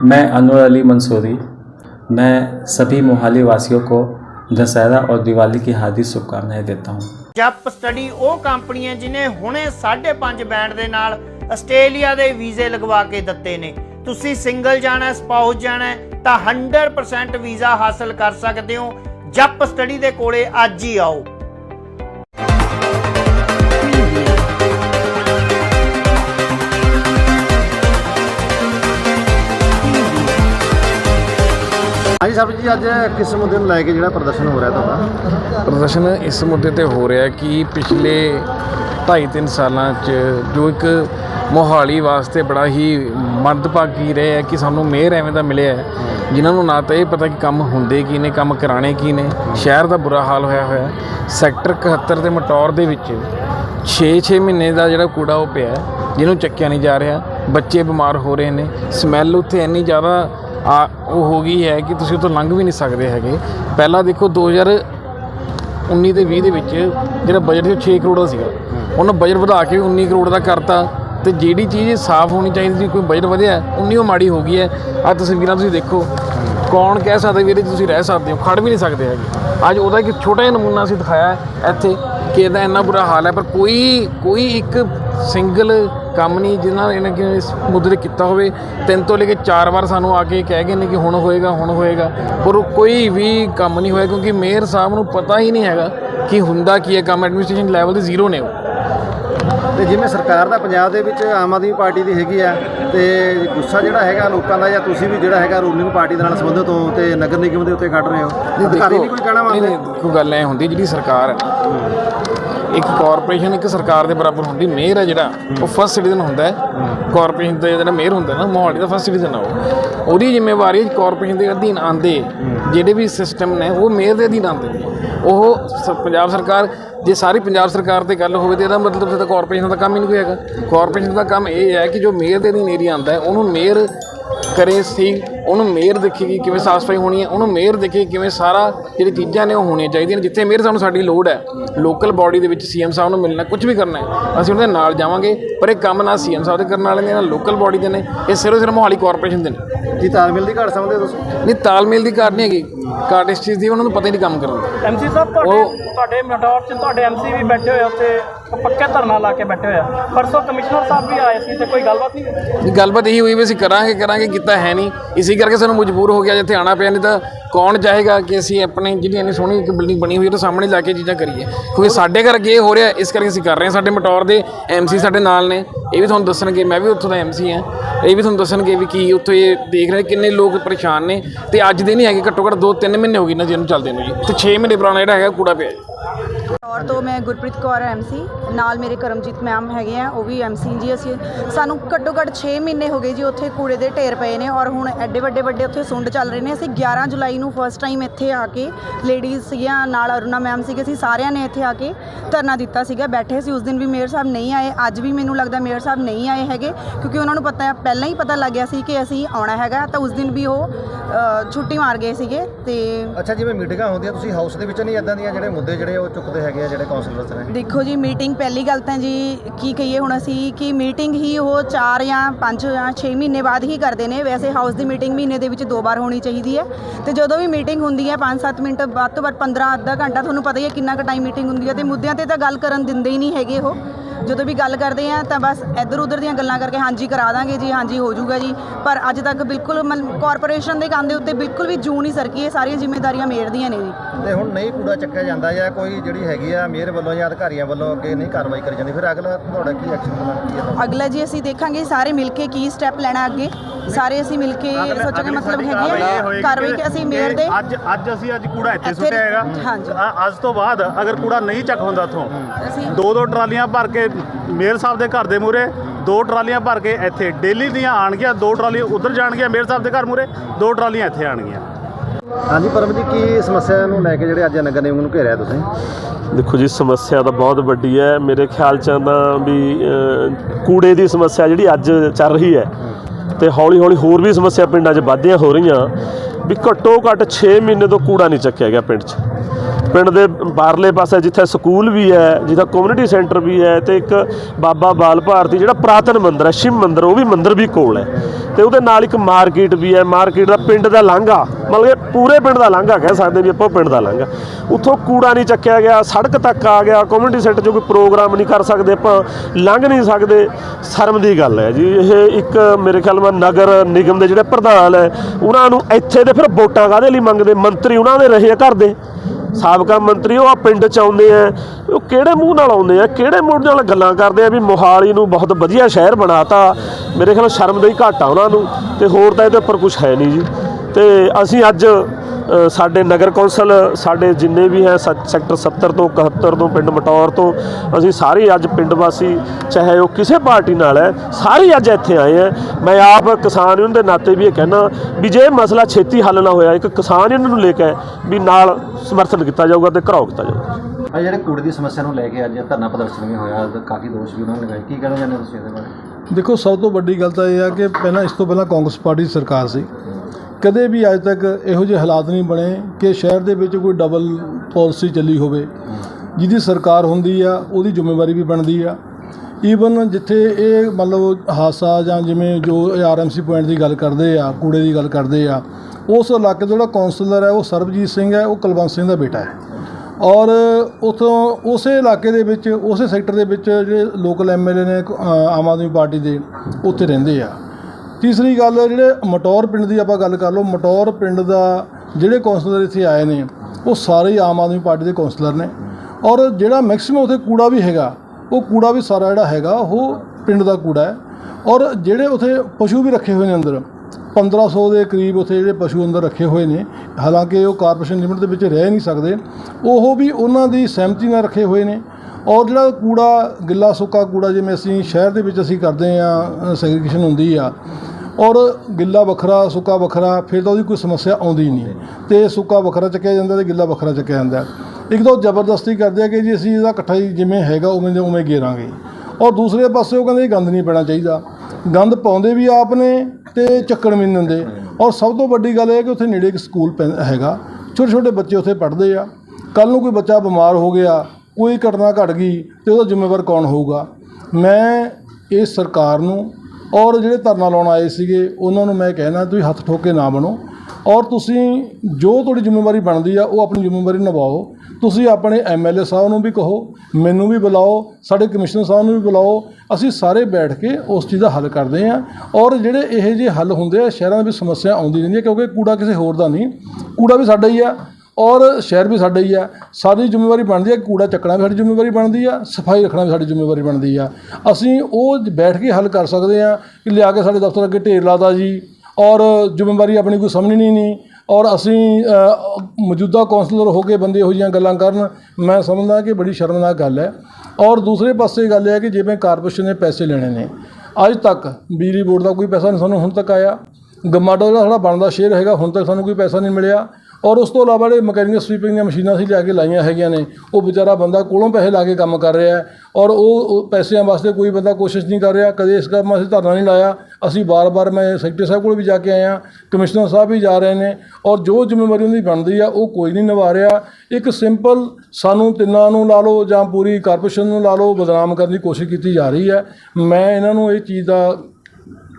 मैं अनवर अली मंसूरी मैं सभी मोहाली वासियों को दशहरा और दिवाली की हार्दिक शुभकामनाएं देता हूँ ਜਪ ਸਟੱਡੀ ਉਹ ਕੰਪਨੀ ਹੈ ਜਿਨੇ ਹੁਣੇ 5.5 ਬੈਂਡ ਦੇ ਨਾਲ ਆਸਟ੍ਰੇਲੀਆ ਦੇ ਵੀਜ਼ੇ ਲਗਵਾ ਕੇ ਦਿੱਤੇ ਨੇ ਤੁਸੀਂ ਸਿੰਗਲ ਜਾਣਾ ਹੈ, ਸਪਾਊਸ ਜਾਣਾ ਹੈ ਤਾਂ 100% ਵੀਜ਼ਾ ਹਾਸਲ ਕਰ ਸਕਦੇ ਹੋ ਜਪ ਸਟੱਡੀ ਦੇ ਕੋਲੇ ਅੱਜ ਹੀ ਆਓ ਹਾਂਜੀ ਸਾਹਿਬ ਜੀ, ਅੱਜ ਕਿਸ ਮੁੱਦੇ ਨੂੰ ਲੈ ਕੇ ਜਿਹੜਾ ਪ੍ਰਦਰਸ਼ਨ ਹੋ ਰਿਹਾ ਤੁਹਾਡਾ? ਪ੍ਰਦਰਸ਼ਨ ਇਸ ਮੁੱਦੇ ਤੇ ਹੋ ਰਿਹਾ ਕਿ ਪਿਛਲੇ 2.5-3 ਸਾਲਾਂ 'ਚ ਜੋ ਇੱਕ ਮੋਹਾਲੀ ਵਾਸਤੇ ਬੜਾ ਹੀ ਮੰਦਭਾਗੀ ਰਹੇ ਹੈ ਕਿ ਸਾਨੂੰ ਮੇਅਰ ਐਵੇਂ ਦਾ ਮਿਲਿਆ ਹੈ, ਜਿਨ੍ਹਾਂ ਨੂੰ ਨਾ ਤਾਂ ਇਹ ਪਤਾ ਕਿ ਕੰਮ ਹੁੰਦੇ ਕੀ ਨੇ, ਕੰਮ ਕਰਾਣੇ ਕੀ ਨੇ, ਸ਼ਹਿਰ ਦਾ ਬੁਰਾ ਹਾਲ ਹੋਇਆ ਹੋਇਆ ਸੈਕਟਰ 71 ਦੇ ਮਟੌਰ ਦੇ ਵਿੱਚ 6-6 ਮਹੀਨੇ ਦਾ ਜਿਹੜਾ ਕੂੜਾ ਉਹ ਪਿਆ ਜਿਹਨੂੰ ਚੱਕਿਆ ਨਹੀਂ ਜਾ ਰਿਹਾ, ਬੱਚੇ ਬਿਮਾਰ ਹੋ ਰਹੇ ਨੇ, ਸਮੈਲ ਉੱਥੇ ਇੰਨੀ ਜ਼ਿਆਦਾ ਆ ਉਹ ਹੋ ਗਈ ਹੈ ਕਿ ਤੁਸੀਂ ਉਹ ਤੋਂ ਲੰਘ ਵੀ ਨਹੀਂ ਸਕਦੇ ਹੈਗੇ। ਪਹਿਲਾਂ ਦੇਖੋ 2000 19 ਤੇ 20 ਦੇ ਵਿੱਚ ਜਿਹੜਾ ਬਜਟ ਸੀ ਉਹ 6 ਕਰੋੜ ਦਾ ਸੀਗਾ। ਉਹਨੂੰ ਬਜਟ ਵਧਾ ਕੇ 19 ਕਰੋੜ ਦਾ ਕਰਤਾ। ਤੇ ਜਿਹੜੀ ਚੀਜ਼ ਸਾਫ਼ ਹੋਣੀ ਚਾਹੀਦੀ ਸੀ, ਕੋਈ ਬਜਟ ਵਧਿਆ, ਉਨੀ ਉਹ ਮਾੜੀ ਹੋ ਗਈ ਹੈ। ਆ ਤਸਵੀਰਾਂ ਤੁਸੀਂ ਦੇਖੋ। ਕੌਣ ਕਹਿ ਸਕਦਾ ਵੀ ਇਹਦੇ 'ਚ ਤੁਸੀਂ ਰਹਿ ਸਕਦੇ ਹੋ, ਖੜ ਵੀ ਨਹੀਂ ਸਕਦੇ ਹੈਗੇ। ਅੱਜ ਉਹਦਾ ਇੱਕ ਛੋਟਾ ਜਿਹਾ ਨਮੂਨਾ ਅਸੀਂ ਦਿਖਾਇਆ ਇੱਥੇ ਕਿ ਇਹਦਾ ਇੰਨਾ ਬੁਰਾ ਹਾਲ ਹੈ, ਪਰ ਕੋਈ ਕੋਈ ਇੱਕ ਸਿੰਗਲ ਕੰਮ ਨਹੀਂ ਜਿਨ੍ਹਾਂ ਇਹਨੇ ਕਿ ਇਸ ਮੁੱਦੇ ਤੇ ਕੀਤਾ ਹੋਵੇ ਤਿੰਨ ਤੋਂ ਲੈ ਕੇ ਚਾਰ ਵਾਰ ਸਾਨੂੰ ਆ ਕੇ ਕਹਿ ਗਏ ਨੇ ਕਿ ਹੁਣ ਹੋਏਗਾ ਹੁਣ ਹੋਏਗਾ। ਪਰ ਉਹ ਕੋਈ ਵੀ ਕੰਮ ਨਹੀਂ ਹੋਇਆ ਕਿਉਂਕਿ ਮੇਅਰ ਸਾਹਿਬ ਨੂੰ ਪਤਾ ਹੀ ਨਹੀਂ ਹੈਗਾ ਕਿ ਹੁੰਦਾ ਕੀ ਹੈ ਕੰਮ ਐਡਮਿਨਿਸਟ੍ਰੇਸ਼ਨ ਲੈਵਲ ਤੇ ਜ਼ੀਰੋ ਨੇ ਉਹ। ਤੇ ਜਿਵੇਂ ਸਰਕਾਰ ਦਾ ਪੰਜਾਬ ਦੇ ਵਿੱਚ ਆਮ ਆਦਮੀ ਪਾਰਟੀ ਦੀ ਹੈਗੀ ਆ ਤੇ ਗੁੱਸਾ ਜਿਹੜਾ ਹੈਗਾ ਲੋਕਾਂ ਦਾ ਜਾਂ ਤੁਸੀਂ ਵੀ ਜਿਹੜਾ ਹੈਗਾ ਰੂਲਿੰਗ ਪਾਰਟੀ ਦੇ ਨਾਲ ਸੰਬੰਧਿਤ ਹੋ ਤੇ ਨਗਰ ਨਿਗਮ ਦੇ ਉੱਤੇ ਕੱਢ ਰਹੇ ਹੋ ਅਧਿਕਾਰੀ ਨਹੀਂ ਕੋਈ ਕਹਿਣਾ ਮੰਨਦੇ? ਦੇਖੋ ਗੱਲ ਐ ਹੁੰਦੀ ਜਿਹੜੀ ਸਰਕਾਰ ਹੈ। ਇੱਕ ਕਾਰਪੋਰੇਸ਼ਨ ਇੱਕ ਸਰਕਾਰ ਦੇ ਬਰਾਬਰ ਹੁੰਦੀ ਮੇਅਰ ਹੈ ਜਿਹੜਾ, ਉਹ ਫਸਟ ਸਿਟੀਜ਼ਨ ਹੁੰਦਾ ਹੈ। ਕਾਰਪੋਰੇਸ਼ਨ ਦਾ ਜਿਹੜਾ ਮੇਅਰ ਹੁੰਦਾ ਨਾ, ਮੋਹਾਲੀ ਦਾ ਫਸਟ ਸਿਟੀਜ਼ਨ ਆ ਉਹ। ਉਹਦੀ ਜ਼ਿੰਮੇਵਾਰੀ ਕਾਰਪੋਰੇਸ਼ਨ ਦੇ ਅਧੀਨ ਆਂਦੇ ਜਿਹੜੇ ਵੀ ਸਿਸਟਮ ਨੇ, ਉਹ ਮੇਅਰ ਦੇ ਅਧੀਨ ਆਉਂਦੇ ਨੇ। ਉਹ ਪੰਜਾਬ ਸਰਕਾਰ, ਜੇ ਸਾਰੀ ਪੰਜਾਬ ਸਰਕਾਰ ਤੇ ਗੱਲ ਹੋਵੇ ਤੇ ਇਹਦਾ ਮਤਲਬ ਤਾਂ ਕਾਰਪੋਰੇਸ਼ਨ ਦਾ ਕੰਮ ਹੀ ਨਹੀਂ ਕੋਈ ਹੈਗਾ। ਕਾਰਪੋਰੇਸ਼ਨ ਦਾ ਕੰਮ ਇਹ ਹੈ ਕਿ ਜੋ ਮੇਅਰ ਦੇ ਅਧੀਨ ਏਰੀਆ ਆਉਂਦਾ ਹੈ, ਉਹਨੂੰ ਮੇਅਰ ਕਰੇ ਸੀ ਉਹਨੂੰ ਮੇਅਰ ਦੇਖੇਗੀ ਕਿਵੇਂ ਸਾਫ਼ ਸਫ਼ਾਈ ਹੋਣੀ ਹੈ ਉਹਨੂੰ ਮੇਅਰ ਦੇਖੇ ਕਿਵੇਂ ਸਾਰਾ ਜਿਹੜੀ ਚੀਜ਼ਾਂ ਨੇ ਉਹ ਹੋਣੀਆਂ ਚਾਹੀਦੀਆਂ ਨੇ ਜਿੱਥੇ ਮੇਅਰ ਸਾਨੂੰ ਸਾਡੀ ਲੋੜ ਹੈ। ਲੋਕਲ ਬਾਡੀ ਦੇ ਵਿੱਚ ਸੀਐਮ ਸਾਹਿਬ ਨੂੰ ਮਿਲਣਾ ਕੁਝ ਵੀ ਕਰਨਾ ਹੈ ਅਸੀਂ ਉਹਨਾਂ ਦੇ ਨਾਲ ਜਾਵਾਂਗੇ ਪਰ ਇਹ ਕੰਮ ਨਾ ਸੀਐਮ ਸਾਹਿਬ ਦੇ ਕਰਨ ਵਾਲੇ ਨੇ ਨਾ ਲੋਕਲ ਬਾਡੀ ਦੇ ਨੇ ਇਹ ਸਿਰੋਂ ਸਿਰ ਮੋਹਾਲੀ ਕਾਰਪੋਰੇਸ਼ਨ ਦੇ ਨੇ। ਜੀ ਤਾਲਮੇਲ ਦੀ ਘਾਟ ਸਮਝਦੇ ਹੋ ਤੁਸੀਂ? ਨਹੀਂ ਤਾਲਮੇਲ ਦੀ ਘਾਟ ਨਹੀਂ ਹੈਗੀ। ਘਾਟ ਇਸ ਚੀਜ਼ ਦੀ ਉਹਨਾਂ ਨੂੰ ਪਤਾ ਹੀ ਨਹੀਂ ਕੰਮ ਕਰਨ ਦਾ। ਐਮਸੀ ਸਾਹਿਬ ਤੁਹਾਡੇ ਤੁਹਾਡੇ ਮਟੌਰ 'ਚ ਤੁਹਾਡੇ ਐਮਸੀ ਵੀ ਬੈਠੇ ਹੋਏ ਆ ਉੱਥੇ ਪੱਕੇ ਧਰਨਾ ਲਾ ਕੇ ਬੈਠੇ ਹੋਏ ਆ। ਪਰਸੋਂ ਕਮਿਸ਼ਨਰ ਸਾਹਿਬ ਵੀ ਆਏ ਸੀ ਤੇ ਕੋਈ ਗੱਲਬਾਤ ਨਹੀਂ ਗੱਲਬਾਤ ਇਹੀ ਹੋਈ ਵੀ ਅਸੀਂ ਕਰਾਂਗੇ ਕਰਾਂਗੇ ਕੀਤਾ ਹੈ ਨਹੀਂ। ਇਸੇ ਕਰਕੇ ਸਾਨੂੰ ਮਜਬੂਰ ਹੋ ਗਿਆ ਜਿੱਥੇ ਆਣਾ ਪਿਆ, ਨਹੀਂ ਤਾਂ ਕੌਣ ਚਾਹੇਗਾ ਕਿ ਅਸੀਂ ਆਪਣੇ ਜਿਹੜੀ ਇੰਨੀ ਸੋਹਣੀ ਇੱਕ ਬਿਲਡਿੰਗ ਬਣੀ ਹੋਈ ਉਹਦੇ ਸਾਹਮਣੇ ਲਾ ਕੇ ਚੀਜ਼ਾਂ ਕਰੀਏ। ਕਿਉਂਕਿ ਸਾਡੇ ਘਰ ਅੱਗੇ ਇਹ ਹੋ ਰਿਹਾ, ਇਸ ਕਰਕੇ ਅਸੀਂ ਕਰ ਰਹੇ ਹਾਂ। ਸਾਡੇ ਮਟੌਰ ਦੇ ਐਮਸੀ ਸਾਡੇ ਨਾਲ ਨੇ। ਇਹ ਵੀ ਤੁਹਾਨੂੰ ਦੱਸਣਗੇ, ਮੈਂ ਵੀ ਉੱਥੋਂ ਦਾ ਐਮਸੀ ਹਾਂ। ਇਹ ਵੀ ਤੁਹਾਨੂੰ ਦੱਸਣਗੇ ਵੀ ਕੀ ਉੱਥੇ ਇਹ ਦੇਖ ਰਹੇ, ਕਿੰਨੇ ਲੋਕ ਪਰੇਸ਼ਾਨ ਨੇ। ਤੇ ਅੱਜ ਦੇ ਨਹੀਂ ਹੈਗੇ, ਘੱਟੋ ਘੱਟ 2-3 ਮਹੀਨੇ ਹੋ ਗਏ ਨਾ ਜਿਹਨੂੰ ਚੱਲਦੇ ਨੂੰ ਜੀ। ਤੇ 6 ਮਹੀਨੇ ਪੁਰਾਣਾ ਜਿਹੜਾ ਹੈਗਾ, ਕੂੜਾ ਪਿਆ ਜੀ। ਔਰ ਤੋਂ ਮੈਂ ਗੁਰਪ੍ਰੀਤ ਕੌਰ ਐਮਸੀ ਨਾਲ ਮੇਰੇ ਕਰਮਜੀਤ ਮੈਮ ਹੈਗੇ ਆ, ਉਹ ਵੀ ਐਮਸੀ ਜੀ। ਅਸੀਂ ਸਾਨੂੰ ਘੱਟੋ ਘੱਟ 6 ਮਹੀਨੇ ਹੋ ਗਏ ਜੀ ਉੱਥੇ ਕੂੜੇ ਦੇ ਢੇਰ ਪਏ ਨੇ ਔਰ ਹੁਣ ਐਡੇ ਵੱਡੇ ਵੱਡੇ ਉੱਥੇ ਸੁੰਡ ਚੱਲ ਰਹੇ ਨੇ। ਅਸੀਂ 11 ਜੁਲਾਈ ਨੂੰ ਫਸਟ ਟਾਈਮ ਇੱਥੇ ਆ ਕੇ ਲੇਡੀਜ਼ ਸੀਗੀਆਂ, ਨਾਲ ਅਰੁਣਾ ਮੈਮ ਸੀਗੇ, ਅਸੀਂ ਸਾਰਿਆਂ ਨੇ ਇੱਥੇ ਆ ਕੇ ਧਰਨਾ ਦਿੱਤਾ ਸੀਗਾ। ਬੈਠੇ ਸੀ, ਉਸ ਦਿਨ ਵੀ ਮੇਅਰ ਸਾਹਿਬ ਨਹੀਂ ਆਏ, ਅੱਜ ਵੀ ਮੈਨੂੰ ਲੱਗਦਾ ਮੇਅਰ ਸਾਹਿਬ ਨਹੀਂ ਆਏ ਹੈਗੇ, ਕਿਉਂਕਿ ਉਹਨਾਂ ਨੂੰ ਪਤਾ, ਪਹਿਲਾਂ ਹੀ ਪਤਾ ਲੱਗ ਗਿਆ ਸੀ ਕਿ ਅਸੀਂ ਆਉਣਾ ਹੈਗਾ, ਤਾਂ ਉਸ ਦਿਨ ਵੀ ਉਹ ਛੁੱਟੀ ਮਾਰ ਗਏ ਸੀਗੇ ਤੇ ਅੱਛਾ, ਜਿਵੇਂ ਮੀਟਿੰਗਾਂ ਹੁੰਦੀਆਂ, ਤੁਸੀਂ ਹਾਊਸ ਦੇ ਵਿੱਚ ਨਹੀਂ ਇਦਾਂ ਦੀਆਂ ਜਿਹੜੇ ਮੁੱਦੇ ਜਿਹੜੇ ਉਹ ਚੁੱਕਦੇ ਹੈਗੇ ਆ ਜਿਹੜੇ ਕਾਉਂਸਲਰਸ ਨੇ? ਦੇਖੋ ਜੀ ਮੀਟਿੰਗ ਪਹਿਲੀ ਗੱਲ ਤਾਂ ਜੀ ਕੀ ਕਹੀਏ ਹੁਣ ਅਸੀਂ ਕਿ ਮੀਟਿੰਗ ਹੀ ਉਹ 4 ਜਾਂ 5 ਜਾਂ 6 ਮਹੀਨੇ ਬਾਅਦ ਹੀ ਕਰਦੇ ਨੇ। ਵੈਸੇ ਹਾਊਸ ਦੀ ਮੀਟਿੰਗ ਮਹੀਨੇ ਦੇ ਵਿੱਚ ਦੋ ਵਾਰ ਹੋਣੀ ਚਾਹੀਦੀ ਹੈ। ਤੇ ਜਦੋਂ ਵੀ ਮੀਟਿੰਗ ਹੁੰਦੀ ਹੈ 5-7 ਮਿੰਟ ਵੱਧ ਤੋਂ ਵੱਧ 15 ਅੱਧਾ ਘੰਟਾ, ਤੁਹਾਨੂੰ ਪਤਾ ਹੀ ਹੈ ਕਿੰਨਾ ਕੁ ਟਾਈਮ ਮੀਟਿੰਗ ਹੁੰਦੀ ਹੈ। ਤੇ ਮੁੱਦਿਆਂ ਤੇ ਤਾਂ ਗੱਲ ਕਰਨ ਦਿੰਦੇ ਹੀ ਨਹੀਂ ਹੈਗੇ ਉਹ। ਜਦੋਂ ਵੀ ਗੱਲ ਕਰਦੇ ਆ ਤਾਂ ਬਸ ਇੱਧਰ ਉੱਧਰ ਦੀਆਂ ਗੱਲਾਂ ਕਰਕੇ ਹਾਂਜੀ ਕਰਾ ਦਾਂਗੇ ਜੀ ਹਾਂਜੀ ਹੋ ਜਾਊਗਾ ਜੀ। ਪਰ ਅੱਜ ਤੱਕ ਬਿਲਕੁਲ ਕਾਰਪੋਰੇਸ਼ਨ ਦੇ ਕੰਮ ਦੇ ਉੱਤੇ ਬਿਲਕੁਲ ਵੀ ਜੂ ਨਹੀਂ ਸਰਕੀ ਇਹ ਸਾਰੀਆਂ ਜ਼ਿੰਮੇਵਾਰੀਆਂ ਮੇਰ ਦੀਆਂ ਨੇ ਜੀ। ਤੇ ਹੁਣ ਨਹੀਂ ਕੂੜਾ ਚੱਕਿਆ ਜਾਂਦਾ ਜਾਂ ਕੋਈ ਜਿਹੜੀ ਹੈਗੀ ਆ ਮੇਅਰ ਵੱਲੋਂ ਜਾਂ ਅਧਿਕਾਰੀਆਂ ਵੱਲੋਂ ਅੱਗੇ ਨਹੀਂ ਕਾਰਵਾਈ ਕਰੀ ਜਾਂਦੀ ਫਿਰ ਅਗਲਾ ਤੁਹਾਡਾ ਕੀ ਐਕਸ਼ਨ ਹੋਣਾ ਕੀ ਹੈ? ਅਗਲਾ ਜੀ ਅਸੀਂ ਦੇਖਾਂਗੇ ਸਾਰੇ ਮਿਲ ਕੇ ਕੀ ਸਟੈਪ ਲੈਣਾ ਅੱਗੇ। ਸਾਰੇ ਅਸੀਂ ਮਿਲ ਕੇ ਸੋਚਾਂਗੇ ਮਤਲਬ ਹੈਗੀ ਆ ਕਾਰਵਾਈ ਕਿ ਅਸੀਂ ਮੇਅਰ ਦੇ ਅੱਜ ਅੱਜ ਅਸੀਂ ਅੱਜ ਕੂੜਾ ਇੱਥੇ ਸੁੱਟਿਆ ਹੈਗਾ। ਅੱਜ ਤੋਂ ਬਾਅਦ ਅਗਰ ਕੂੜਾ ਨਹੀਂ ਚੱਕ ਹੁੰਦਾ ਇੱਥੋਂ ਦੋ ਦੋ ਟਰਾਲੀਆਂ ਭਰ ਕੇ ਮੇਅਰ ਸਾਹਿਬ ਦੇ ਘਰ ਦੇ ਮੂਰੇ ਦੋ ਟਰਾਲੀਆਂ ਭਰ ਕੇ ਇੱਥੇ ਡੇਲੀ ਦੀਆਂ ਆਣਗੀਆਂ ਦੋ ਟਰਾਲੀਆਂ ਉਧਰ ਜਾਣਗੀਆਂ ਮੇਅਰ ਸਾਹਿਬ ਦੇ ਘਰ ਮੂਰੇ ਦੋ ਟਰਾਲੀਆਂ ਇੱਥੇ ਆਣਗੀਆਂ ਹਾਂਜੀ ਪਰਮ ਜੀ ਕੀ ਸਮੱਸਿਆ ਨੂੰ ਲੈ ਕੇ ਜਿਹੜੇ ਅੱਜ ਨਗਰ ਨਿਗਮ ਨੂੰ ਘੇਰਿਆ ਤੁਸੀਂ? ਦੇਖੋ ਜੀ ਸਮੱਸਿਆ ਤਾਂ ਬਹੁਤ ਵੱਡੀ ਹੈ। ਮੇਰੇ ਖਿਆਲ ਚ ਤਾਂ ਵੀ ਕੂੜੇ ਦੀ ਸਮੱਸਿਆ ਜਿਹੜੀ ਅੱਜ ਚੱਲ ਰਹੀ ਹੈ ਤੇ ਹੌਲੀ ਹੌਲੀ ਹੋਰ ਵੀ ਸਮੱਸਿਆ ਪਿੰਡਾਂ 'ਚ ਵੱਧਦੀਆਂ ਹੋ ਰਹੀਆਂ। ਵੀ ਘੱਟੋ ਘੱਟ 6 ਮਹੀਨੇ ਤੋਂ ਕੂੜਾ ਨਹੀਂ ਚੱਕਿਆ ਗਿਆ ਪਿੰਡ 'ਚ। ਪਿੰਡ ਦੇ ਬਾਹਰਲੇ ਪਾਸੇ ਜਿੱਥੇ ਸਕੂਲ ਵੀ ਹੈ, ਜਿੱਥੇ ਕਮਿਊਨਿਟੀ ਸੈਂਟਰ ਵੀ ਹੈ ਤੇ ਇੱਕ ਬਾਬਾ ਬਾਲ ਭਾਰਤੀ ਜਿਹੜਾ ਪ੍ਰਾਤਨ ਮੰਦਿਰ ਹੈ, ਸ਼ਿਵ ਮੰਦਿਰ, ਉਹ ਵੀ ਮੰਦਿਰ ਵੀ ਕੋਲ ਹੈ। ਤੇ ਉਹਦੇ ਨਾਲ ਇੱਕ ਮਾਰਕੀਟ ਵੀ ਹੈ, ਮਾਰਕੀਟ ਦਾ ਪਿੰਡ ਦਾ ਲਾਂਘਾ, ਮਤਲਬ ਕਿ ਪੂਰੇ ਪਿੰਡ ਦਾ ਲਾਂਘਾ ਕਹਿ ਸਕਦੇ ਵੀ ਆਪਾਂ ਉਹ ਪਿੰਡ ਦਾ ਲਾਂਘਾ। ਉੱਥੋਂ ਕੂੜਾ ਨਹੀਂ ਚੱਕਿਆ ਗਿਆ, ਸੜਕ ਤੱਕ ਆ ਗਿਆ ਕਮਿਊਨਿਟੀ ਸੈਂਟਰ 'ਚ ਕੋਈ ਪ੍ਰੋਗਰਾਮ ਨਹੀਂ ਕਰ ਸਕਦੇ ਆਪਾਂ, ਲੰਘ ਨਹੀਂ ਸਕਦੇ। ਸ਼ਰਮ ਦੀ ਗੱਲ ਹੈ ਜੀ, ਇਹ ਇੱਕ ਮੇਰੇ ਖਿਆਲ ਨਾਲ ਨਗਰ ਨਿਗਮ ਦੇ ਜਿਹੜੇ ਪ੍ਰਧਾਨ ਹੈ, ਉਹਨਾਂ ਨੂੰ ਇੱਥੇ ਦੇ ਫਿਰ ਵੋਟਾਂ ਕਾਹਦੇ ਲਈ ਮੰਗਦੇ? ਮੰਤਰੀ ਉਹਨਾਂ ਦੇ ਰਹੇ ਆ ਘਰ ਦੇ। ਸਾਬਕਾ ਮੰਤਰੀ ਉਹ ਆ ਪਿੰਡ ਚ ਆਉਂਦੇ ਆ। ਉਹ ਕਿਹੜੇ ਮੂੰਹ ਨਾਲ ਆਉਂਦੇ ਆ? ਕਿਹੜੇ ਮੂੰਹ ਨਾਲ ਗੱਲਾਂ ਕਰਦੇ ਆ ਵੀ ਮੋਹਾਲੀ ਨੂੰ ਬਹੁਤ ਵਧੀਆ ਸ਼ਹਿਰ ਬਣਾਤਾ। ਮੇਰੇ ਖਿਆਲ ਸ਼ਰਮ ਦਾ ਹੀ ਘਾਟਾ ਉਹਨਾਂ ਨੂੰ। ਤੇ ਹੋਰ ਤਾਂ ਇਹਦੇ ਉੱਪਰ ਕੁਝ ਹੈ ਨਹੀਂ ਜੀ। ਤੇ ਅਸੀਂ ਅੱਜ ਸਾਡੇ ਨਗਰ ਕੌਂਸਲ ਸਾਡੇ ਜਿੰਨੇ ਵੀ ਹੈ ਸੈਕਟਰ 70 ਤੋਂ 71 ਤੋਂ ਪਿੰਡ ਮਟੌਰ ਤੋਂ ਅਸੀਂ ਸਾਰੇ ਅੱਜ ਪਿੰਡ ਵਾਸੀ ਚਾਹੇ ਉਹ ਕਿਸੇ ਪਾਰਟੀ ਨਾਲ ਹੈ ਸਾਰੇ ਅੱਜ ਇੱਥੇ ਆਏ ਆ ਮੈਂ ਆਪ ਕਿਸਾਨ ਯੂਨੀਅਨ ਦੇ ਨਾਤੇ ਵੀ ਇਹ ਕਹਿਣਾ ਵੀ ਜੇ ਇਹ ਮਸਲਾ ਛੇਤੀ ਹੱਲ ਨਾ ਹੋਇਆ ਇੱਕ ਕਿਸਾਨ ਯੂਨੀਅਨ ਨੂੰ ਲੈ ਕੇ ਵੀ ਨਾਲ ਸਮਰਥਨ ਕੀਤਾ ਜਾਊਗਾ ਤੇ ਘਰਾਓ ਕੀਤਾ ਜਾਊਗਾ। ਆ ਜਿਹੜੇ ਕੂੜੇ ਦੀ ਸਮੱਸਿਆ ਨੂੰ ਲੈ ਕੇ ਅੱਜ ਧਰਨਾ ਪ੍ਰਦਰਸ਼ਨ ਵੀ ਹੋਇਆ ਤੇ ਕਾਫੀ ਦੋਸ਼ ਵੀ ਉਹਨਾਂ ਨੇ ਲਗਾਏ। ਕੀ ਕਹਿਣਾ ਚਾਹੁੰਦੇ ਹੋ ਤੁਸੀਂ ਇਹਦੇ ਬਾਰੇ? ਦੇਖੋ ਸਭ ਤੋਂ ਵੱਡੀ ਗੱਲ ਤਾਂ ਇਹ ਆ ਕਿ ਪਹਿਲਾਂ ਇਸ ਤੋਂ ਪਹਿਲਾਂ ਕਾਂਗਰਸ ਪਾਰਟੀ ਦੀ ਸਰਕਾਰ ਸੀ। ਕਦੇ ਵੀ ਅੱਜ ਤੱਕ ਇਹੋ ਜਿਹੇ ਹਾਲਾਤ ਨਹੀਂ ਬਣੇ ਕਿ ਸ਼ਹਿਰ ਦੇ ਵਿੱਚ ਕੋਈ ਡਬਲ ਪਾਲਿਸੀ ਚੱਲੀ ਹੋਵੇ। ਜਿਹਦੀ ਸਰਕਾਰ ਹੁੰਦੀ ਆ, ਉਹਦੀ ਜ਼ਿੰਮੇਵਾਰੀ ਵੀ ਬਣਦੀ ਆ। ਈਵਨ ਜਿੱਥੇ ਇਹ ਮਤਲਬ ਹਾਦਸਾ ਜਾਂ ਜਿਵੇਂ ਜੋ ਆਰਐਮਸੀ ਪੁਆਇੰਟ ਦੀ ਗੱਲ ਕਰਦੇ ਆ, ਕੂੜੇ ਦੀ ਗੱਲ ਕਰਦੇ ਆ, ਉਸ ਇਲਾਕੇ ਦਾ ਜਿਹੜਾ ਕਾਉਂਸਲਰ ਹੈ, ਉਹ ਸਰਬਜੀਤ ਸਿੰਘ ਹੈ, ਉਹ ਕੁਲਵੰਤ ਸਿੰਘ ਦਾ ਬੇਟਾ ਹੈ। ਔਰ ਉਥੋਂ ਉਸੇ ਇਲਾਕੇ ਦੇ ਵਿੱਚ, ਉਸੇ ਸੈਕਟਰ ਦੇ ਵਿੱਚ ਜਿਹੜੇ ਲੋਕਲ ਐਮਐਲਏ ਨੇ ਆਮ ਆਦਮੀ ਪਾਰਟੀ ਦੇ, ਉੱਥੇ ਰਹਿੰਦੇ ਆ। ਤੀਸਰੀ ਗੱਲ ਜਿਹੜੇ ਮਟੌਰ ਪਿੰਡ ਦੀ ਆਪਾਂ ਗੱਲ ਕਰ ਲਓ, ਮਟੌਰ ਪਿੰਡ ਦਾ ਜਿਹੜੇ ਕੌਂਸਲਰ ਇੱਥੇ ਆਏ ਨੇ, ਉਹ ਸਾਰੇ ਆਮ ਆਦਮੀ ਪਾਰਟੀ ਦੇ ਕੌਂਸਲਰ ਨੇ। ਔਰ ਜਿਹੜਾ ਮੈਕਸਿਮਮ ਉੱਥੇ ਕੂੜਾ ਵੀ ਹੈਗਾ, ਉਹ ਕੂੜਾ ਵੀ ਸਾਰਾ ਜਿਹੜਾ ਹੈਗਾ, ਉਹ ਪਿੰਡ ਦਾ ਕੂੜਾ ਹੈ। ਔਰ ਜਿਹੜੇ ਉੱਥੇ ਪਸ਼ੂ ਵੀ ਰੱਖੇ ਹੋਏ ਨੇ ਅੰਦਰ 1500 ਦੇ ਕਰੀਬ ਉੱਥੇ ਜਿਹੜੇ ਪਸ਼ੂ ਅੰਦਰ ਰੱਖੇ ਹੋਏ ਨੇ, ਹਾਲਾਂਕਿ ਉਹ ਕਾਰਪੋਰੇਸ਼ਨ ਲਿਮਿਟ ਦੇ ਵਿੱਚ ਰਹਿ ਨਹੀਂ ਸਕਦੇ, ਉਹ ਵੀ ਉਹਨਾਂ ਦੀ ਸਹਿਮਤੀ ਨਾਲ ਰੱਖੇ ਹੋਏ ਨੇ। ਔਰ ਜਿਹੜਾ ਕੂੜਾ, ਗਿੱਲਾ ਸੁੱਕਾ ਕੂੜਾ ਜਿਵੇਂ ਅਸੀਂ ਸ਼ਹਿਰ ਦੇ ਵਿੱਚ ਅਸੀਂ ਕਰਦੇ ਆ ਸੈਗਰੀਗੇਸ਼ਨ ਹੁੰਦੀ ਆ ਔਰ ਗਿੱਲਾ ਵੱਖਰਾ, ਸੁੱਕਾ ਵੱਖਰਾ, ਫਿਰ ਤਾਂ ਉਹਦੀ ਕੋਈ ਸਮੱਸਿਆ ਆਉਂਦੀ ਹੀ ਨਹੀਂ। ਤੇ ਸੁੱਕਾ ਵੱਖਰਾ ਚੱਕਿਆ ਜਾਂਦਾ ਤੇ ਗਿੱਲਾ ਵੱਖਰਾ ਚੱਕਿਆ ਜਾਂਦਾ। ਇੱਕ ਤਾਂ ਉਹ ਜ਼ਬਰਦਸਤੀ ਕਰਦੇ ਆ ਕਿ ਜੀ ਅਸੀਂ ਇਹਦਾ ਇਕੱਠਾ ਹੀ ਜਿਵੇਂ ਹੈਗਾ ਉਵੇਂ ਦੇ ਉਵੇਂ ਗੇਰਾਂਗੇ। ਔਰ ਦੂਸਰੇ ਪਾਸੇ ਉਹ ਕਹਿੰਦੇ ਗੰਦ ਨਹੀਂ ਪੈਣਾ ਚਾਹੀਦਾ। ਗੰਦ ਪਾਉਂਦੇ ਵੀ ਆਪ ਨੇ ਤੇ ਚੱਕਣ ਵੀ ਨਹੀਂ ਦਿੰਦੇ। ਔਰ ਸਭ ਤੋਂ ਵੱਡੀ ਗੱਲ ਇਹ ਕਿ ਉੱਥੇ ਨੇੜੇ ਇੱਕ ਸਕੂਲ ਪੈਂ- ਹੈਗਾ। ਛੋਟੇ ਛੋਟੇ ਬੱਚੇ ਉੱਥੇ ਪੜ੍ਹਦੇ ਆ। ਕੱਲ ਨੂੰ ਕੋਈ ਬੱਚਾ ਬਿਮਾਰ ਹੋ ਗਿਆ, ਕੋਈ ਘਟਨਾ ਘਟ ਗਈ ਤੇ ਉਹਦਾ ਜ਼ਿੰਮੇਵਾਰ ਕੌਣ ਹੋਊਗਾ? ਮੈਂ ਇਸ ਸਰਕਾਰ ਨੂੰ ਔਰ ਜਿਹੜੇ ਧਰਨਾ ਲਾਉਣ ਆਏ ਸੀਗੇ, ਉਹਨਾਂ ਨੂੰ ਮੈਂ ਕਹਿਣਾ, ਤੁਸੀਂ ਹੱਥ ਠੋਕ ਕੇ ਨਾ ਬਣੋ। ਔਰ ਤੁਸੀਂ ਜੋ ਤੁਹਾਡੀ ਜ਼ਿੰਮੇਵਾਰੀ ਬਣਦੀ ਆ, ਉਹ ਆਪਣੀ ਜ਼ਿੰਮੇਵਾਰੀ ਨਿਭਾਓ। ਤੁਸੀਂ ਆਪਣੇ ਐਮਐਲਏ ਸਾਹਿਬ ਨੂੰ ਵੀ ਕਹੋ, ਮੈਨੂੰ ਵੀ ਬੁਲਾਓ, ਸਾਡੇ ਕਮਿਸ਼ਨਰ ਸਾਹਿਬ ਨੂੰ ਵੀ ਬੁਲਾਓ। ਅਸੀਂ ਸਾਰੇ ਬੈਠ ਕੇ ਉਸ ਚੀਜ਼ ਦਾ ਹੱਲ ਕਰਦੇ ਹਾਂ ਔਰ ਜਿਹੜੇ ਇਹ ਜਿਹੇ ਹੱਲ ਹੁੰਦੇ ਆ, ਸ਼ਹਿਰਾਂ ਦੇ ਵਿੱਚ ਸਮੱਸਿਆ ਆਉਂਦੀ ਰਹਿੰਦੀ ਹੈ ਕਿਉਂਕਿ ਕੂੜਾ ਕਿਸੇ ਹੋਰ ਦਾ ਨਹੀਂ। ਕੂੜਾ ਵੀ ਸਾਡਾ ਹੀ ਆ। ਔਰ ਸ਼ਹਿਰ ਵੀ ਸਾਡਾ ਹੀ ਆ। ਸਾਡੀ ਜ਼ਿੰਮੇਵਾਰੀ ਬਣਦੀ ਹੈ ਕੂੜਾ ਚੱਕਣਾ ਵੀ ਸਾਡੀ ਜ਼ਿੰਮੇਵਾਰੀ ਬਣਦੀ ਆ, ਸਫ਼ਾਈ ਰੱਖਣਾ ਵੀ ਸਾਡੀ ਜ਼ਿੰਮੇਵਾਰੀ ਬਣਦੀ ਆ। ਅਸੀਂ ਉਹ ਬੈਠ ਕੇ ਹੱਲ ਕਰ ਸਕਦੇ ਆ ਕਿ ਲਿਆ ਕੇ ਸਾਡੇ ਦਫ਼ਤਰ ਅੱਗੇ ਢੇਰ ਲਾਦਾ ਜੀ। ਔਰ ਜ਼ਿੰਮੇਵਾਰੀ ਆਪਣੀ ਕੋਈ ਸਮਝਣੀ ਨਹੀਂ। ਔਰ ਅਸੀਂ ਮੌਜੂਦਾ ਕੌਂਸਲਰ ਹੋ ਕੇ ਬੰਦੇ ਇਹੋ ਜਿਹੀਆਂ ਗੱਲਾਂ ਕਰਨ, ਮੈਂ ਸਮਝਦਾ ਕਿ ਬੜੀ ਸ਼ਰਮਨਾਕ ਗੱਲ ਹੈ। ਔਰ ਦੂਸਰੇ ਪਾਸੇ ਗੱਲ ਇਹ ਹੈ ਕਿ ਜਿਵੇਂ ਕਾਰਪੋਰੇਸ਼ਨ ਨੇ ਪੈਸੇ ਲੈਣੇ ਨੇ, ਅੱਜ ਤੱਕ ਬਿਜਲੀ ਬੋਰਡ ਦਾ ਕੋਈ ਪੈਸਾ ਨਹੀਂ ਸਾਨੂੰ ਹੁਣ ਤੱਕ ਆਇਆ। ਗਮਾਡਾ ਜਿਹੜਾ ਸਾਡਾ ਬਣਦਾ ਸ਼ੇਅਰ ਹੈਗਾ, ਹੁਣ ਤੱਕ ਸਾਨੂੰ ਕੋਈ ਪੈਸਾ ਨਹੀਂ ਮਿਲਿਆ। ਔਰ ਉਸ ਤੋਂ ਇਲਾਵਾ ਜਿਹੜੇ ਮਕੈਨੀਕਲ ਸਵੀਪਿੰਗ ਦੀਆਂ ਮਸ਼ੀਨਾਂ ਅਸੀਂ ਲਿਆ ਕੇ ਲਾਈਆਂ ਹੈਗੀਆਂ ਨੇ, ਉਹ ਵਿਚਾਰਾ ਬੰਦਾ ਕੋਲੋਂ ਪੈਸੇ ਲਾ ਕੇ ਕੰਮ ਕਰ ਰਿਹਾ ਔਰ ਉਹ ਪੈਸਿਆਂ ਵਾਸਤੇ ਕੋਈ ਬੰਦਾ ਕੋਸ਼ਿਸ਼ ਨਹੀਂ ਕਰ ਰਿਹਾ, ਕਦੇ ਇਸ ਕੰਮ ਅਸੀਂ ਧਰਨਾ ਨਹੀਂ ਲਾਇਆ। ਅਸੀਂ ਬਾਰ-ਬਾਰ ਮੈਂ ਸੈਕਟਰੀ ਸਾਹਿਬ ਕੋਲ ਵੀ ਜਾ ਕੇ ਆਇਆ ਕਮਿਸ਼ਨਰ ਸਾਹਿਬ ਵੀ ਜਾ ਰਹੇ ਨੇ ਔਰ ਜੋ ਜ਼ਿੰਮੇਵਾਰੀ ਉਹਦੀ ਬਣਦੀ ਆ, ਉਹ ਕੋਈ ਨਹੀਂ ਨਿਭਾ ਰਿਹਾ। ਇੱਕ ਸਿੰਪਲ ਸਾਨੂੰ ਤਿੰਨਾਂ ਨੂੰ ਲਾ ਲਓ ਜਾਂ ਪੂਰੀ ਕਾਰਪੋਰੇਸ਼ਨ ਨੂੰ ਲਾ ਲਓ, ਬਦਨਾਮ ਕਰਨ ਦੀ ਕੋਸ਼ਿਸ਼ ਕੀਤੀ ਜਾ ਰਹੀ ਹੈ। ਮੈਂ ਇਹਨਾਂ ਨੂੰ ਇਹ ਚੀਜ਼ ਦਾ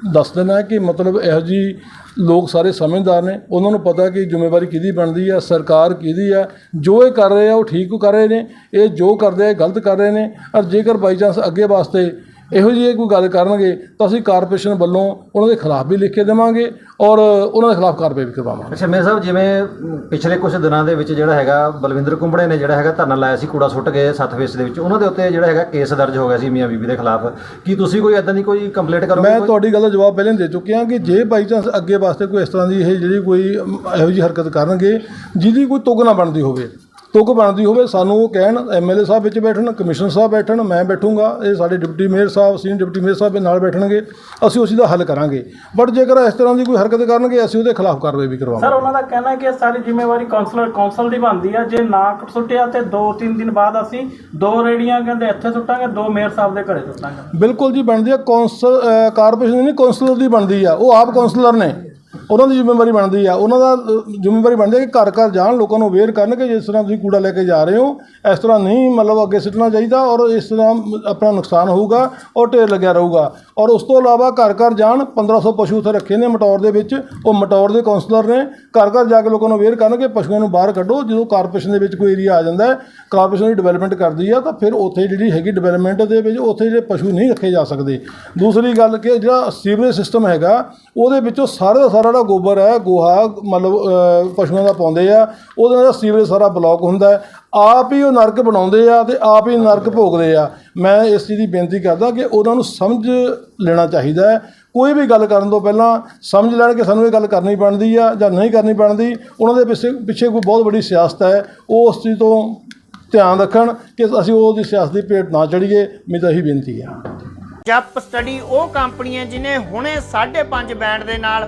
ਦੱਸ ਦੇਣਾ ਕਿ ਮਤਲਬ ਇਹੋ ਜੀ ਲੋਕ ਸਾਰੇ ਸਮਝਦਾਰ ਨੇ। ਉਹਨਾਂ ਨੂੰ ਪਤਾ ਕਿ ਜ਼ਿੰਮੇਵਾਰੀ ਕਿਹਦੀ ਬਣਦੀ ਹੈ, ਸਰਕਾਰ ਕਿਹਦੀ ਆ ਜੋ ਇਹ ਕਰ ਰਹੇ ਆ, ਉਹ ਠੀਕ ਕਰ ਰਹੇ ਨੇ। ਇਹ ਜੋ ਕਰਦੇ ਆ ਗਲਤ ਕਰ ਰਹੇ ਨੇ। ਔਰ ਜੇਕਰ ਬਾਈ ਚਾਂਸ ਅੱਗੇ ਵਾਸਤੇ ਇਹੋ ਜਿਹੀ ਕੋਈ ਗੱਲ ਕਰਨਗੇ ਤਾਂ ਅਸੀਂ ਕਾਰਪੋਰੇਸ਼ਨ ਵੱਲੋਂ ਉਹਨਾਂ ਦੇ ਖਿਲਾਫ ਵੀ ਲਿਖ ਕੇ ਦੇਵਾਂਗੇ ਔਰ ਉਹਨਾਂ ਦੇ ਖਿਲਾਫ ਕਾਰਵਾਈ ਵੀ ਕਰਵਾਵਾਂਗੇ। ਅੱਛਾ ਮੇਰੇ ਸਾਹਿਬ ਜਿਵੇਂ ਪਿਛਲੇ ਕੁਝ ਦਿਨਾਂ ਦੇ ਵਿੱਚ ਜਿਹੜਾ ਹੈਗਾ ਬਲਵਿੰਦਰ ਕੁੰਬੜੇ ਨੇ ਜਿਹੜਾ ਹੈਗਾ ਧਰਨਾ ਲਾਇਆ ਸੀ ਕੂੜਾ ਸੁੱਟ ਗਏ ਸੱਤ ਫੇਸ ਦੇ ਵਿੱਚ ਉਹਨਾਂ ਦੇ ਉੱਤੇ ਜਿਹੜਾ ਹੈਗਾ ਕੇਸ ਦਰਜ ਹੋ ਗਿਆ ਸੀ ਮੀਆਂ ਬੀਬੀ ਦੇ ਖਿਲਾਫ। ਕੀ ਤੁਸੀਂ ਕੋਈ ਇਦਾਂ ਦੀ ਕੋਈ ਕੰਪਲੇਂਟ ਕਰੋਗੇ ਮੈਂ? ਤੁਹਾਡੀ ਗੱਲ ਦਾ ਜਵਾਬ ਪਹਿਲਾਂ ਦੇ ਚੁੱਕਿਆ ਕਿ ਜੇ ਬਾਈ ਚਾਂਸ ਅੱਗੇ ਵਾਸਤੇ ਕੋਈ ਇਸ ਤਰ੍ਹਾਂ ਦੀ ਇਹ ਜਿਹੜੀ ਕੋਈ ਇਹੋ ਜਿਹੀ ਹਰਕਤ ਕਰਨਗੇ ਜਿਹਦੀ ਕੋਈ ਤੁਗ ਨਾ ਬਣਦੀ ਹੋਵੇ। ਤੁਗ ਬਣਦੀ ਹੋਵੇ ਸਾਨੂੰ ਕਹਿਣ ਐਮਐਲਏ ਸਾਹਿਬ ਵਿੱਚ ਬੈਠਣ ਕਮਿਸ਼ਨਰ ਸਾਹਿਬ ਬੈਠਣ ਮੈਂ ਬੈਠੂੰਗਾ ਇਹ ਸਾਡੇ ਡਿਪਟੀ ਮੇਅਰ ਸਾਹਿਬ ਸੀਨੀਅਰ ਡਿਪਟੀ ਮੇਅਰ ਸਾਹਿਬ ਇਹ ਨਾਲ ਬੈਠਣਗੇ ਅਸੀਂ ਉਸੇ ਦਾ ਹੱਲ ਕਰਾਂਗੇ। ਬਟ ਜੇਕਰ ਇਸ ਤਰ੍ਹਾਂ ਦੀ ਕੋਈ ਹਰਕਤ ਕਰਨਗੇ ਅਸੀਂ ਉਹਦੇ ਖਿਲਾਫ ਕਾਰਵਾਈ ਵੀ ਸਰ ਕਰਵਾਵਾਂਗੇ ਉਹਨਾਂ ਦਾ ਕਹਿਣਾ ਹੈ ਕਿ ਸਾਰੀ ਜ਼ਿੰਮੇਵਾਰੀ ਕਾਉਂਸਲਰ ਕਾਉਂਸਲ ਦੀ ਬਣਦੀ ਆ। ਜੇ ਨਾ ਸੁੱਟਿਆ ਤੇ 2-3 ਦਿਨ ਬਾਅਦ ਅਸੀਂ ਦੋ ਰੇੜੀਆਂ ਕਹਿੰਦੇ ਇੱਥੇ ਸੁੱਟਾਂਗੇ ਦੋ ਮੇਅਰ ਸਾਹਿਬ ਦੇ ਘਰੇ ਸੁੱਟਾਂਗੇ। ਬਿਲਕੁਲ ਜੀ ਬਣਦੀ ਹੈ ਕੌਂਸਲ ਅ, ਕਾਰਪੋਰੇਸ਼ਨ ਦੀ ਨਹੀਂ ਕੌਂਸਲਰ ਦੀ ਬਣਦੀ ਆ। ਉਹ ਆਪ ਕੌਂਸਲਰ ਨੇ। ਉਹਨਾਂ ਦੀ ਜ਼ਿੰਮੇਵਾਰੀ ਬਣਦੀ ਆ। ਉਹਨਾਂ ਦਾ ਅ, ਜ਼ਿੰਮੇਵਾਰੀ ਬਣਦੀ ਹੈ ਕਿ ਘਰ ਘਰ ਜਾਣ ਲੋਕਾਂ ਨੂੰ ਅਵੇਅਰ ਕਰਨ ਕਿ ਜਿਸ ਤਰ੍ਹਾਂ ਤੁਸੀਂ ਕੂੜਾ ਲੈ ਕੇ ਜਾ ਰਹੇ ਹੋ ਇਸ ਤਰ੍ਹਾਂ ਨਹੀਂ ਮਤਲਬ ਅੱਗੇ ਸਿੱਟਣਾ ਚਾਹੀਦਾ ਔਰ ਇਸ ਤਰ੍ਹਾਂ ਆਪਣਾ ਨੁਕਸਾਨ ਹੋਊਗਾ ਔਰ ਢੇਰ ਲੱਗਿਆ ਰਹੂਗਾ। ਔਰ ਉਸ ਤੋਂ ਇਲਾਵਾ ਘਰ ਘਰ ਜਾਣ 1500 ਪਸ਼ੂ ਉੱਥੇ ਰੱਖੇ ਨੇ ਮਟੌਰ ਦੇ ਵਿੱਚ ਉਹ ਮਟੌਰ ਦੇ ਕਾਉਂਸਲਰ ਨੇ। ਘਰ ਘਰ ਜਾ ਕੇ ਲੋਕਾਂ ਨੂੰ ਅਵੇਅਰ ਕਰਨ ਕਿ ਪਸ਼ੂਆਂ ਨੂੰ ਬਾਹਰ ਕੱਢੋ ਜਦੋਂ ਕਾਰਪੋਰੇਸ਼ਨ ਦੇ ਵਿੱਚ ਕੋਈ ਏਰੀਆ ਆ ਜਾਂਦਾ ਹੈ ਕਾਰਪੋਰੇਸ਼ਨ ਦੀ ਡਿਵੈਲਪਮੈਂਟ ਕਰਦੀ ਆ ਤਾਂ ਫਿਰ ਉੱਥੇ ਜਿਹੜੀ ਹੈਗੀ ਡਿਵੈਲਪਮੈਂਟ ਦੇ ਵਿੱਚ ਉੱਥੇ ਜਿਹੜੇ ਪਸ਼ੂ ਨਹੀਂ ਰੱਖੇ ਜਾ ਸਕਦੇ। ਦੂਸਰੀ ਗੱਲ ਕਿ ਜਿਹੜਾ ਸੀਵਰੇਜ ਸਿਸਟਮ ਹੈਗਾ ਉਹਦੇ ਵਿੱਚੋਂ ਸਾਰੇ ਦਾ ਸਾਰਾ ਜਿਹੜਾ ਗੋਬਰ ਹੈ, ਗੋਹਾ ਮਤਲਬ ਪਸ਼ੂਆਂ ਦਾ ਪਾਉਂਦੇ ਆ। ਉਹਦੇ ਨਾਲ ਸੀਵਰੇਜ ਸਾਰਾ ਬਲੌਕ ਹੁੰਦਾ ਆਪ ਹੀ ਉਹ ਨਰਕ ਬਣਾਉਂਦੇ ਆ ਤੇ ਆਪ ਹੀ ਨਰਕ ਭੋਗਦੇ ਆ। ਮੈਂ ਇਸ ਚੀਜ਼ ਦੀ ਬੇਨਤੀ ਕਰਦਾ ਕਿ ਉਹਨਾਂ ਨੂੰ ਸਮਝ ਲੈਣਾ ਚਾਹੀਦਾ ਹੈ। ਕੋਈ ਵੀ ਗੱਲ ਕਰਨ ਤੋਂ ਪਹਿਲਾਂ ਸਮਝ ਲੈਣ ਕਿ ਸਾਨੂੰ ਇਹ ਗੱਲ ਕਰਨੀ ਬਣਦੀ ਆ ਜਾਂ ਨਹੀਂ ਕਰਨੀ ਬਣਦੀ, ਉਹਨਾਂ ਦੇ ਪਿੱਛੇ ਪਿੱਛੇ ਕੋਈ ਬਹੁਤ ਵੱਡੀ ਸਿਆਸਤ ਹੈ। ਉਹ ਉਸ ਚੀਜ਼ ਤੋਂ ਧਿਆਨ ਰੱਖਣ ਕਿ ਅਸੀਂ ਉਹਦੀ ਸਿਆਸਤ ਦੀ ਭੇਟ ਨਾ ਚੜੀਏ ਮੇਰੀ ਤਾਂ ਇਹੀ ਬੇਨਤੀ ਆ। ਜੱਪ ਸਟੱਡੀ ਉਹ ਕੰਪਨੀ ਹੈ ਜਿਨੇ ਹੁਣੇ 5.5 ਬੈਂਡ ਦੇ ਨਾਲ